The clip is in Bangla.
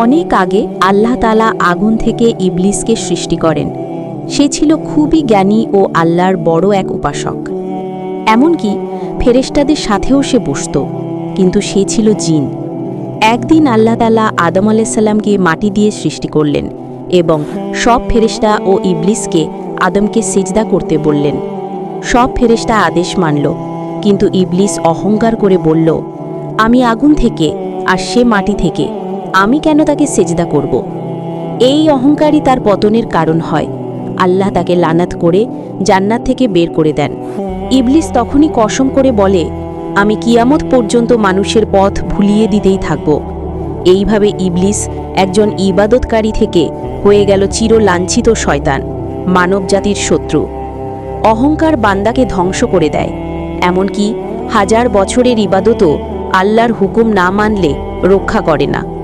অনেক আগে আল্লাহ তালা আগুন থেকে ইবলিসকে সৃষ্টি করেন। সে ছিল খুবই জ্ঞানী ও আল্লাহর বড় এক উপাসক। এমনকি ফেরেশতাদের সাথেও সে বসত, কিন্তু সে ছিল জিন। একদিন আল্লাহ তালা আদম আলাইসাল্লামকে মাটি দিয়ে সৃষ্টি করলেন এবং সব ফেরেশতা ও ইবলিসকে আদমকে সেজদা করতে বললেন। সব ফেরেশতা আদেশ মানল, কিন্তু ইবলিস অহংকার করে বলল, আমি আগুন থেকে আর সে মাটি থেকে আমি কেন তাকে সেজদা করব? এই অহংকারই তার পতনের কারণ হয়। আল্লাহ তাকে লানাত করে জান্নাত থেকে বের করে দেন। ইবলিস তখনই কসম করে বলে, আমি কিয়ামত পর্যন্ত মানুষের পথ ভুলিয়ে দিতেই থাকব। এইভাবে ইবলিস একজন ইবাদতকারী থেকে হয়ে গেল চির লাঞ্ছিত শয়তান, মানবজাতির শত্রু। অহংকার বান্দাকে ধ্বংস করে দেয়। এমনকি হাজার বছরের ইবাদতও আল্লাহর হুকুম না মানলে রক্ষা করে না।